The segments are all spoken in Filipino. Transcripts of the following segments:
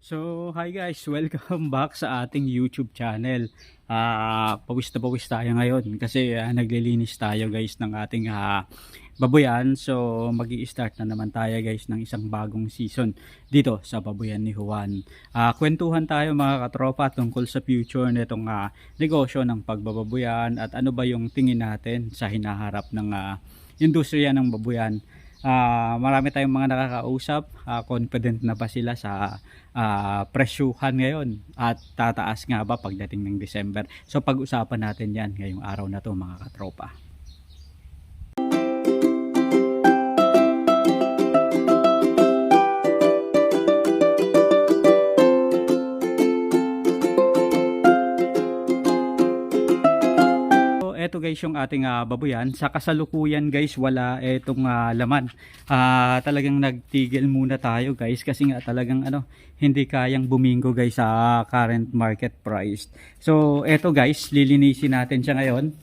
So, hi guys, welcome back sa ating YouTube channel. Ah, pawis na pawis tayo ngayon kasi ah, naglilinis tayo guys ng ating ah, babuyan. So, magi start na naman tayo guys ng isang bagong season dito sa babuyan ni Juan. Ah, kwentuhan tayo mga katropa tungkol sa future nitong ah, negosyo ng pagbababuyan at ano ba yung tingin natin sa hinaharap ng ah, industriya ng babuyan. Ah, marami tayong mga nakakausap, ah, confident na ba sila sa ah, presyuhan ngayon at tataas nga ba pagdating ng December. So pag-usapan natin 'yan ngayong araw na 'to mga katropa. So, eto guys yung ating ah, babuyan. Sa kasalukuyan guys, wala etong ah, laman. Ah, talagang nagtigil muna tayo guys kasi nga talagang ano, hindi kayang bumingo guys sa current market price. So, eto guys, lilinisin natin siya ngayon.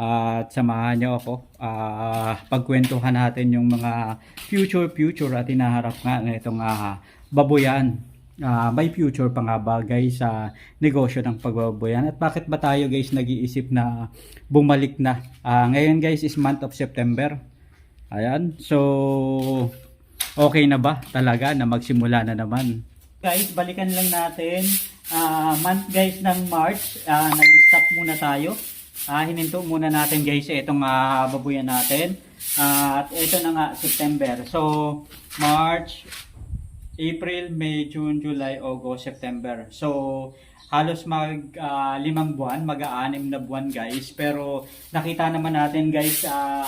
At samahan niyo ako. Ah, pagkwentuhan natin yung mga future future at hinaharap nga na itong ah, babuyan. Ah, may future pa nga ba guys sa negosyo ng pagbabayan. At bakit ba tayo guys nag-iisip na bumalik na? Ah, ngayon guys is month of September. Ayan. So okay na ba talaga na magsimula na naman? Guys balikan lang natin. Ah, month guys ng March. Ah, nag-stop muna tayo. Ah, hininto muna natin guys itong ah, babuyan natin. Ah, at ito na nga September. So March April, May, June, July, August, September. So, halos mag ah, limang buwan, mag-aanim na buwan guys. Pero nakita naman natin guys ah,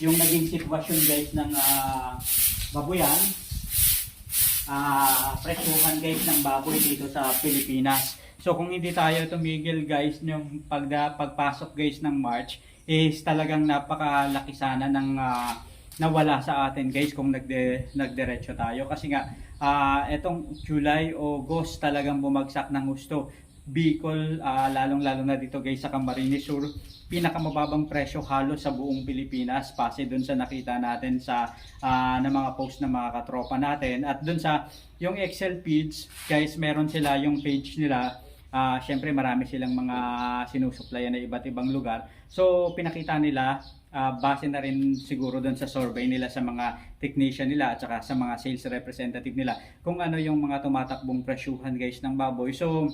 yung naging sitwasyon guys ng ah, babuyan. Ah, presyuhan guys ng baboy dito sa Pilipinas. So kung hindi tayo tumigil guys yung pagda, pagpasok guys ng March is talagang napakalaki sana ng ah, nawala sa atin guys kung nagde nagdiretso tayo. Kasi nga ah etong July August talagang bumagsak ng gusto Bicol ah, lalong-lalo na dito guys sa Camarines Sur. Pinakamababang presyo halos sa buong Pilipinas base dun sa nakita natin sa ah, ng mga post ng mga katropa natin. At dun sa yung Excel feeds guys meron sila yung page nila Ah, syempre marami silang mga sinusuplayan na iba't ibang lugar. So pinakita nila ah, base na rin siguro doon sa survey nila sa mga technician nila at saka sa mga sales representative nila kung ano yung mga tumatakbong presyuhan guys ng baboy. So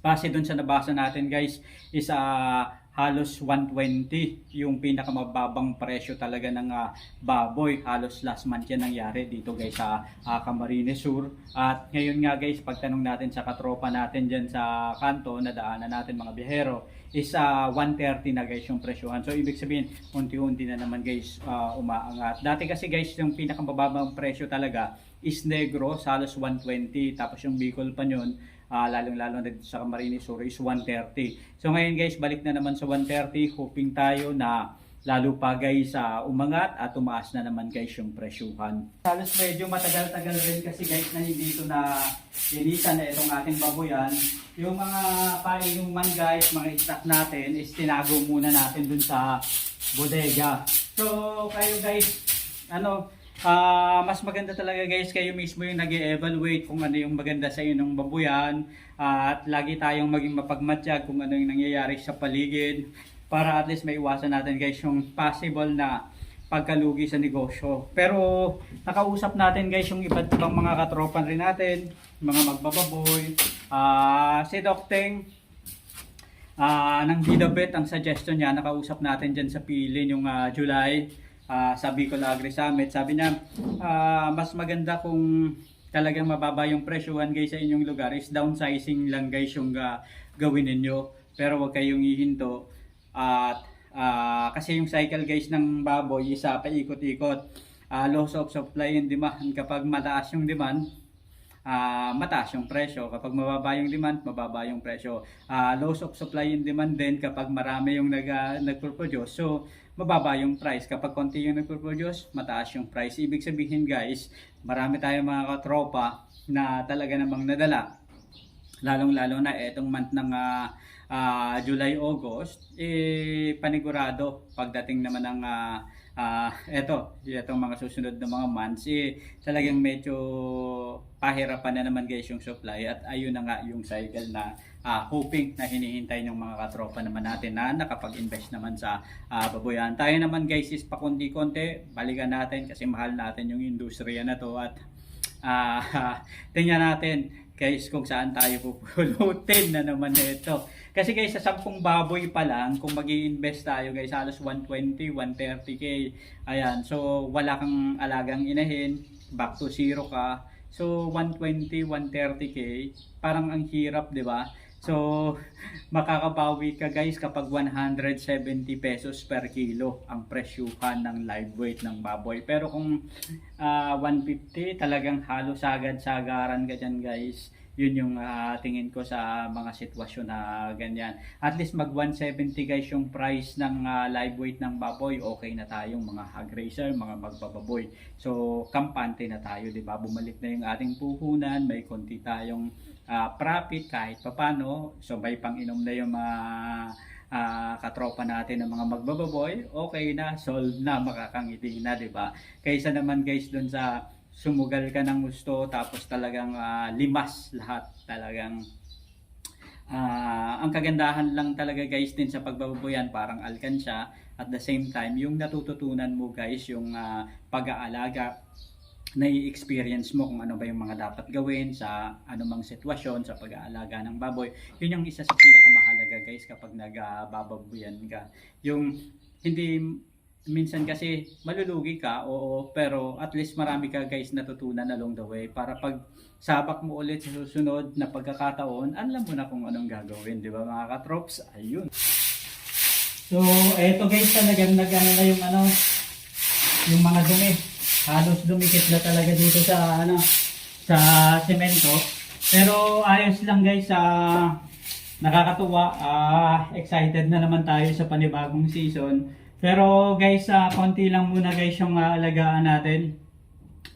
base doon sa nabasa natin guys is ah, halos 120 yung pinakamababang presyo talaga ng ah, baboy. Halos last month yan nangyari dito guys sa ah, Camarines Sur. At ngayon nga guys pagtanong natin sa katropa natin dyan sa kanto na daanan natin mga biyahero is ah, 130 na guys yung presyohan. So ibig sabihin unti-unti na naman guys ah, umaangat. Dati kasi guys yung pinakamababang presyo talaga is Negros halos 120 tapos yung Bicol pa yun Ah, lalong-lalo na dito sa Camarines Sur is 130. So ngayon guys, balik na naman sa 130. Hoping tayo na lalo pa guys sa umangat at tumaas na naman guys yung presyuhan. Halos medyo matagal-tagal rin kasi guys na hindi ito na linisan na itong ating baboyan. Yung mga painuman guys, mga stock natin is tinago muna natin dun sa bodega. So kayo guys, ano, Ah, mas maganda talaga guys kayo mismo yung nag evaluate kung ano yung maganda sa inyong babuyan Ah, at lagi tayong maging mapagmatsyag kung ano yung nangyayari sa paligid para at least maiwasan natin guys yung possible na pagkalugi sa negosyo. Pero nakausap natin guys yung iba't ibang mga katropan rin natin, mga magbababoy, ah si Doc Teng, Ah, ng Bidabet ang suggestion niya, nakausap natin diyan sa Pilin yung ah, July ah, sa Bicol Agri Summit. Sabi niya, ah, mas maganda kung talagang mababa yung presyuhan guys sa inyong lugar is downsizing lang guys yung ah, gawin ninyo. Pero wag kayong ihinto at ah, kasi yung cycle guys ng baboy is ah, paikot-ikot. Ah, loss of supply and demand. Kapag mataas yung demand, ah mataas yung presyo. Kapag mababa yung demand, mababa yung presyo. Ah, loss of supply and demand din kapag marami yung nag, ah, nagpo-produce. So, mababa yung price. Kapag konti yung nagpo-produce, mataas yung price. Ibig sabihin guys, marami tayong mga katropa na talaga namang nadala. Lalong-lalo na etong month ng ah, ah, July, August, eh, panigurado pagdating naman ng ah, ah eto, itong mga susunod na mga months, eh, talagang medyo pahirapan na naman guys yung supply at ayun na nga yung cycle na ah, hoping na hinihintay ng mga katropa naman natin na nakapag-invest naman sa ah, baboyan. Tayo naman guys is pakunti-konti, balikan natin kasi mahal natin yung industriya na to at ah tingnan natin guys kung saan tayo pupulutin na naman ito. Kasi guys, sa 10 baboy pa lang, kung mag invest tayo guys, halos 120, 130k. Ayan, so wala kang alagang inahin, back to zero ka. So 120, 130k, parang ang hirap, di ba? So, makakabawi ka guys kapag 170 pesos per kilo ang presyuhan ng live weight ng baboy. Pero kung ah, 150, talagang halos agad-sagaran ka dyan guys. Yun yung ah, tingin ko sa mga sitwasyon na ganyan. At least mag 170 guys yung price ng ah, live weight ng baboy. Okay na tayong mga hog raiser, mga magbababoy. So, kampante na tayo, di ba? Bumalik na yung ating puhunan, may konti tayong ah, profit kahit papano. So, may pang-inom na yung mga ah, katropa natin ng mga magbababoy, okay na, solve na, makakangiti na, di ba? Kaysa naman guys doon sa sumugal ka ng gusto tapos talagang ah, limas lahat talagang Ah, ang kagandahan lang talaga guys din sa pagbababoyan parang alkansya at the same time yung natututunan mo guys yung ah, pag-aalaga na-experience mo kung ano ba yung mga dapat gawin sa anumang sitwasyon sa pag-aalaga ng baboy. Yun yung isa sa pinakamahalaga guys kapag nagbababoyan ka. Yung hindi minsan kasi malulugi ka, oo, pero at least marami ka guys natutunan along the way para pag sabak mo ulit sa susunod na pagkakataon, alam mo na kung anong gagawin, di ba mga katrops? Ayun. So, eto guys talagang nag-ano na yung ano, yung mga dumi. Halos dumikit na talaga dito sa ano, sa semento. Pero ayos lang guys sa nakakatuwa. ah excited na naman tayo sa panibagong season. Pero guys, ah, konti lang muna guys yung ah, alagaan natin.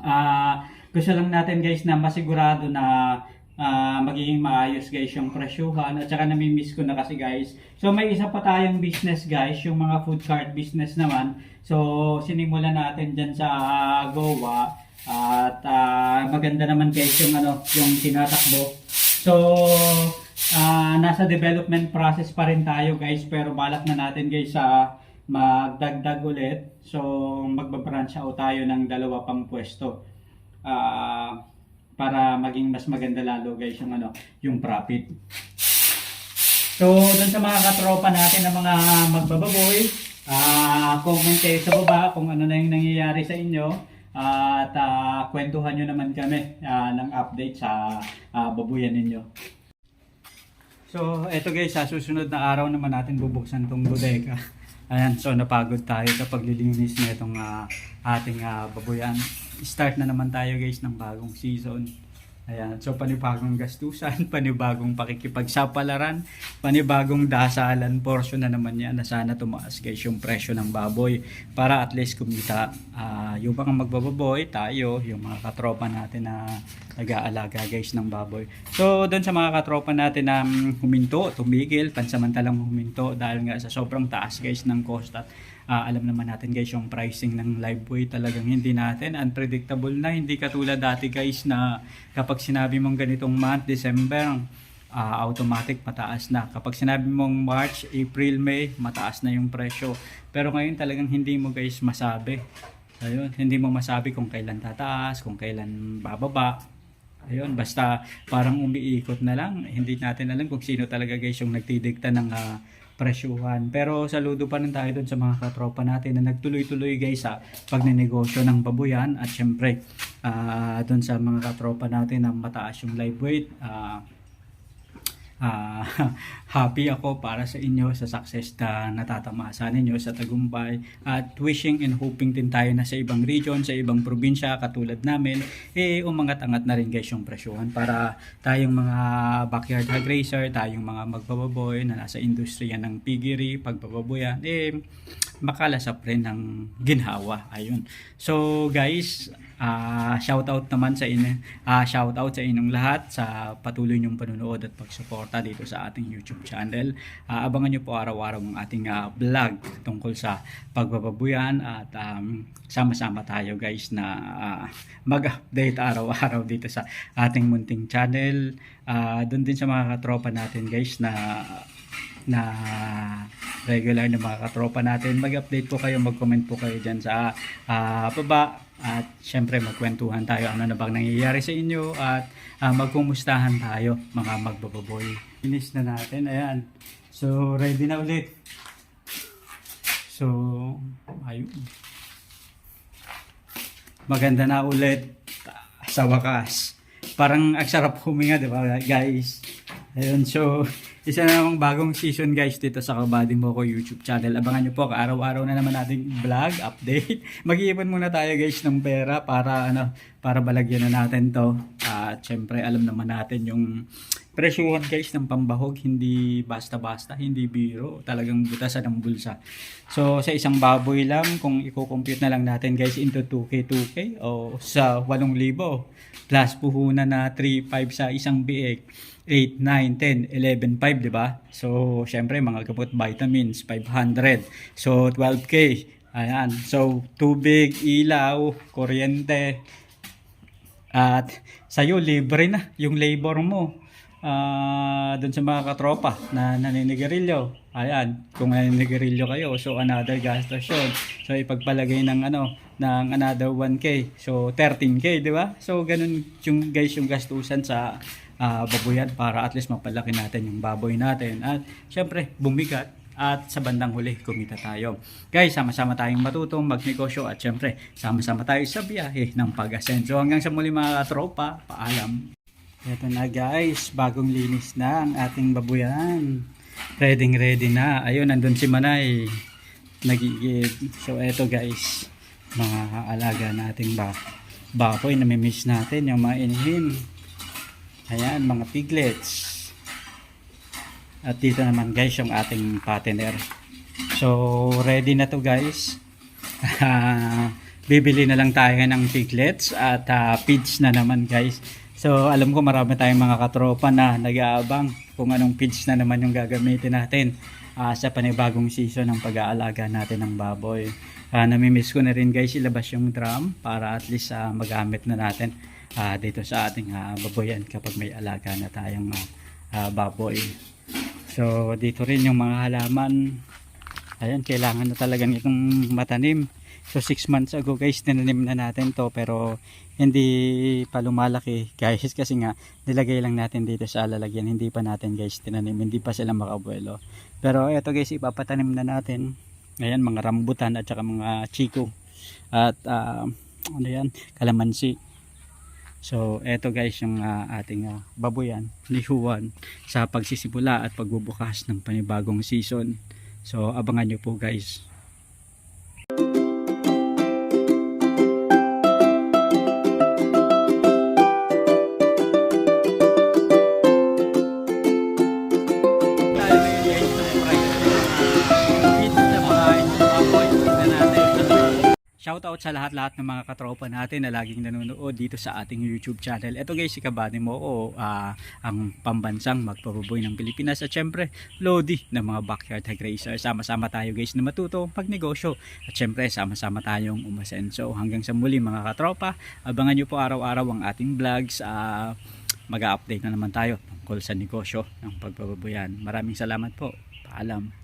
Ah, gusto lang natin guys na masigurado na ah, magiging maayos guys yung presyuhan at saka nami-miss ko na kasi guys. So may isa pa tayong business guys, yung mga food cart business naman. So sinimulan natin dyan sa ah, Goa at ah, maganda naman guys yung ano, yung tinatakbo. So ah, nasa development process pa rin tayo guys pero balak na natin guys sa magdagdag ulit. So magbabranch out tayo ng dalawa pang pwesto. Ah, para maging mas maganda lalo guys yung ano, yung profit. So, doon sa mga katropa natin na mga magbababoy, ah comment kayo sa baba kung ano na yung nangyayari sa inyo at ah, kwentuhan nyo naman kami ah, ng update sa ah, babuyan ninyo. So, eto guys, sa susunod na araw naman natin bubuksan tong bodega. Ayan, so napagod tayo sa paglilinis na itong ah, ating ah, babuyan. Start na naman tayo guys ng bagong season. Ayan, so panibagong gastusan, panibagong pakikipagsapalaran, panibagong dasalan portion na naman yan na sana tumaas guys yung presyo ng baboy para at least kumita ah, yung mga magbababoy, tayo, yung mga katropa natin na nag-aalaga guys ng baboy. So doon sa mga katropa natin na mm, huminto, tumigil, pansamantalang huminto dahil nga sa sobrang taas guys ng cost at Ah, alam naman natin guys yung pricing ng live weight talagang hindi natin unpredictable na. Hindi katulad dati guys na kapag sinabi mong ganitong month December ah, automatic mataas na. Kapag sinabi mong March, April, May mataas na yung presyo. Pero ngayon talagang hindi mo guys masabi. Ayun hindi mo masabi kung kailan tataas kung kailan bababa. Ayun, basta parang umiikot na lang. Hindi natin alam kung sino talaga guys yung nagtidikta ng ah, presyuhan. Pero saludo pa rin tayo dun sa mga katropa natin na nagtuloy-tuloy guys sa pagnenegosyo ng babuyan. At syempre, ah dun sa mga katropa natin na mataas yung live weight. ah ah, happy ako para sa inyo sa success na natatamasa ninyo sa tagumpay. At wishing and hoping din tayo na sa ibang region, sa ibang probinsya katulad namin eh umangat-angat na rin guys yung presyuhan para tayong mga backyard hog racer, tayong mga magbababoy na nasa industriya ng piggery, pagbababoyan eh makalasap rin ng ginhawa. Ayun. So guys, ah shout out naman sa inyo, ah shout out sa inyong lahat sa patuloy niyong panonood at pagsuporta dito sa ating YouTube channel. Ah, abangan niyo po araw-araw ang ating ah, vlog tungkol sa pagbababuyan at um, sama-sama tayo guys na ah, mag-update araw-araw dito sa ating munting channel. Ah, doon din sa mga katropa natin guys na na regular na mga katropa natin. Mag-update po kayo, mag-comment po kayo dyan sa ah, baba. At syempre magkwentuhan tayo ano na bang nangyayari sa inyo at ah, magkumustahan tayo mga magbababoy. Finish na natin. Ayan. So ready na ulit. So ayun. Maganda na ulit sa wakas. Parang ang sarap huminga, di ba guys? Ayun, so isa na namang bagong season guys dito sa Kabady Mo ko YouTube channel. Abangan nyo po, araw-araw na naman nating vlog, update. Mag-iipon muna tayo guys ng pera para ano, para balagyan na natin to. At syempre alam naman natin yung presyuhan guys ng pambahog, hindi basta-basta, hindi biro, talagang butasan ng bulsa. So sa isang baboy lang, kung i-compute na lang natin guys into 2K, 2K o sa 8,000 plus puhunan na 3,500 sa isang biik. 8, 9, 10, 11, 5, di ba? So, syempre, mga gamot vitamins, 500. So, 12K. Ayan. So, tubig, ilaw, kuryente. At sa'yo, libre na yung labor mo. Ah, doon sa mga katropa na naninigarilyo. Ayan, kung naninigarilyo kayo, so another gastos yun. So ipagpalagay ng ano, ng another 1k. So 13k, di ba? So ganun yung guys yung gastusan sa ah, baboyan para at least mapalaki natin yung baboy natin. At syempre, bumigat at sa bandang huli, kumita tayo. Guys, sama-sama tayong matutong magnegosyo at syempre, sama-sama tayo sa biyahe ng pag-asenso. Hanggang sa muli mga tropa, paalam. Ito na guys, bagong linis na ang ating babuyan. Ready ready na. Ayun, nandun si Manay. Nagigib. So eto guys, mga alaga nating ba baboy na miss natin yung mga inhin. Ayan, mga piglets. At dito naman guys yung ating partner. So ready na to guys. Bibili na lang tayo ng piglets at ah, feeds na naman guys. So alam ko marami tayong mga katropa na nag-aabang kung anong feeds na naman yung gagamitin natin ah, sa panibagong season ng pag-aalaga natin ng baboy. Uh, namimiss ko na rin guys ilabas yung drum para at least ah, magamit na natin ah, dito sa ating ah, baboyan kapag may alaga na tayong ah, baboy. So dito rin yung mga halaman. Ayan, kailangan na talagang itong matanim. So 6 months ago guys, tinanim na natin to pero hindi pa lumalaki guys kasi nga nilagay lang natin dito sa lalagyan. Hindi pa natin guys tinanim, hindi pa sila makabuelo. Pero eto guys, ipapatanim na natin. Ayan, mga rambutan at saka mga chiko. At ah, ano yan, kalamansi. So, eto guys yung ah, ating ah, baboyan ni Juan sa pagsisimula at pagbubukas ng panibagong season. So, abangan nyo po guys. Shoutout sa lahat-lahat ng mga katropa natin na laging nanonood dito sa ating YouTube channel. Ito guys, si Kabady mo o ah, ang pambansang magpapaboy ng Pilipinas at syempre, Lodi ng mga backyard hog racer. Sama-sama tayo guys na matuto magnegosyo at syempre sama-sama tayong umasenso. Hanggang sa muli mga katropa, abangan nyo po araw-araw ang ating vlogs. ah, mag-update na naman tayo tungkol sa negosyo ng pagpapaboyan. Maraming salamat po. Paalam.